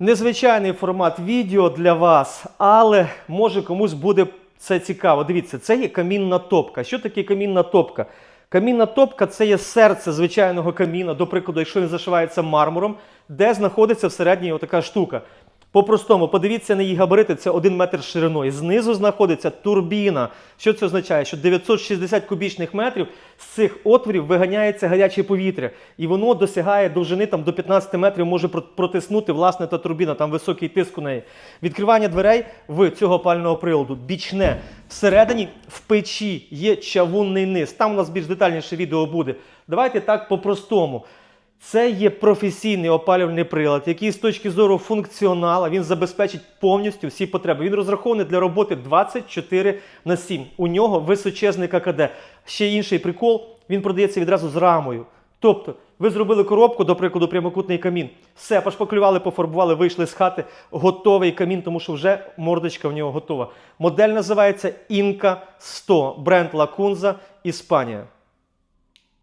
Незвичайний формат відео для вас, але може комусь буде це цікаво. Дивіться, це є камінна топка. Що таке камінна топка? Камінна топка це є серце звичайного каміна, до прикладу, якщо він зашивається мармуром, де знаходиться всередині отака штука. По-простому, подивіться на її габарити, це 1 метр шириною. Знизу знаходиться турбіна. Що це означає? Що 960 кубічних метрів з цих отворів виганяється гаряче повітря, і воно досягає довжини там, до 15 метрів, може протиснути власне та турбіна, там високий тиск у неї. Відкривання дверей в цього опального приладу бічне. Всередині в печі є чавунний низ. Там у нас більш детальніше відео буде. Давайте так по-простому. Це є професійний опалювальний прилад, який з точки зору функціонала він забезпечить повністю всі потреби. Він розрахований для роботи 24 на 7. У нього височезний ККД. Ще інший прикол, він продається відразу з рамою. Тобто, ви зробили коробку, до прикладу, прямокутний камін. Все, пошпаклювали, пофарбували, вийшли з хати. Готовий камін, тому що вже мордочка в нього готова. Модель називається Інка 100, бренд Лакунза, Іспанія.